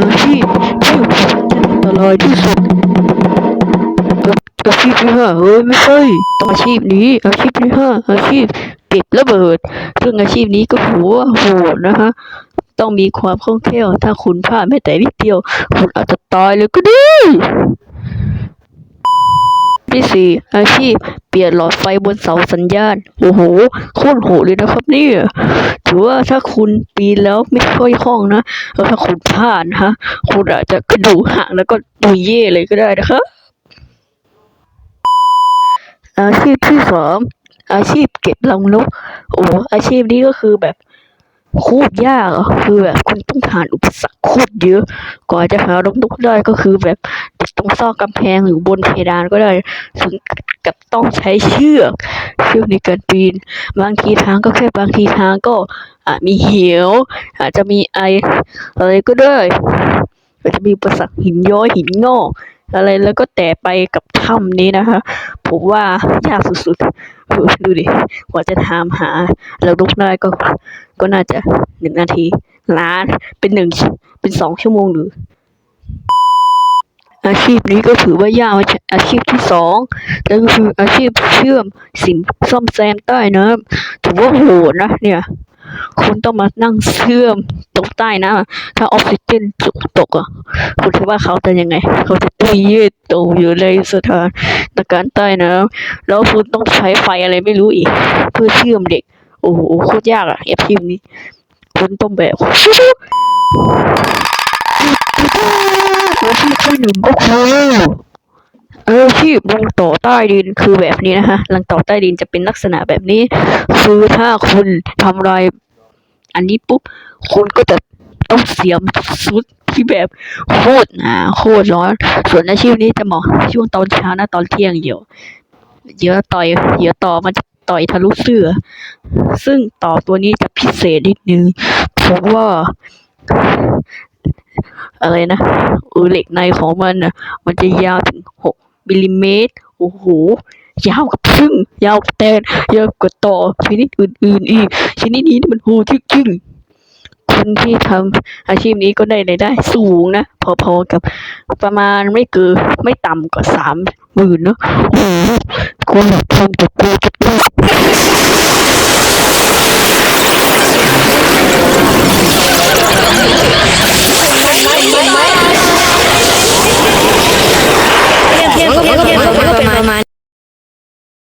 อาชีพที่อันตรายที่สุดกับอาชีพที่ห้าเฮ้ยไม่ใช่ต้องอาชีพนี้ อาชีพที่ห้าอาชีพเก็บระเบิด ซึ่งอาชีพนี้ก็หัวโหดนะฮะต้องมีความคล่องแคล่ว ถ้าคุณพลาดแม้แต่นิดเดียว คุณอาจจะตายเลยก็ได้ที่สี่อาชีพ เปลี่ยนหลอดไฟบนเสาสัญญาณ โอ้โหโคตรโหดเลยนะครับเนี่ย ถือว่าถ้าคุณปีนแล้วไม่ค่อยคล่องนะแล้วถ้าคุณพลาดนะฮะคุณอาจจะกระดูกหักแล้วก็ตุยเย่เลยก็ได้นะครับอาชีพที่สองอาชีพเก็บรังนกโอ้อาชีพนี้ก็คือแบบโคตรยากคือแบบคุณต้องผ่านอุปสรรคโคตรเยอะกว่าจะหารังนกได้ก็คือแบบ ตรงซอกกำแพงหรือบนเพดานก็ได้ถึงกับต้องใช้เชือกเชือกในการปีน บางทีทางก็แค่บางทีทางก็อาจมีเหวอาจจะมีไออะไรก็ได้อาจจะมีอุปสรรคหินย้อยหินงอกอะไรแล้วก็แต่ไปกับถ้ำนี้นะคะ ผมว่ายากสุดๆ ดูดิกว่าจะถามหาแล้วลุกได้ก็ก็น่าจะหนึ่งนาทีล้านเป็นหนึ่งเป็นสองชั่วโมงหรือ อาชีพนี้ก็ถือว่ายากอาชีพที่สองนั่ก็คืออาชีพเชื่อมสิ่งซ่อมแซมใต้น้ำถือว่าโหดนะเนี่ยคุณต้องมานั่งเชื่อมตรงใต้น้ำถ้าออกซิเจนตกอะคุณคิดว่าเขาจะยังไง เขาจะตุยเยืดตัวอยู่ในสถานตะการใต้น้ำแล้วคุณต้องใช้ไฟอะไรไม่รู้อีก เพื่อเชื่อมเด็ก โอ้โหโคตรยากอะอาชีพนี้คุณต้องแบบ อาชีพที่หนึ่งก็คืออาชีพรังต่อใต้ดินคือแบบนี้นะคะรังต่อใต้ดินจะเป็นลักษณะแบบนี้ คือถ้าคุณทำลายอันนี้ปุ๊บคุณก็จะต้องเสียมสุดที่แบบโคตรหนาโคตรร้อน ส่วนอาชีพนี้จะเหมาะช่วงตอนเช้านะตอนเที่ยงเดี๋ยวเดี๋ยวต่อยเดี๋ยวต่อมันจะต่อยทะลุเสื้อ ซึ่งต่อตัวนี้จะพิเศษนิดนึงเพราะว่า อะไรนะเออเหล็กในของมันน่ะมันจะยาวถึงหกมิลลิเมตรโอ้โหยาวกับพึ่งยาวกับแตนยาวกว่าต่อชนิดอื่น ๆ อีก ชนิดนี้นี่มันโหดจริงคนที่ทำอาชีพนี้ก็ได้รายได้สูงนะ พอๆกับประมาณไม่เกินไม่ต่ำกว่าสามหมื่นเนอะโอ้โหคนแบบทำแต่กูจะ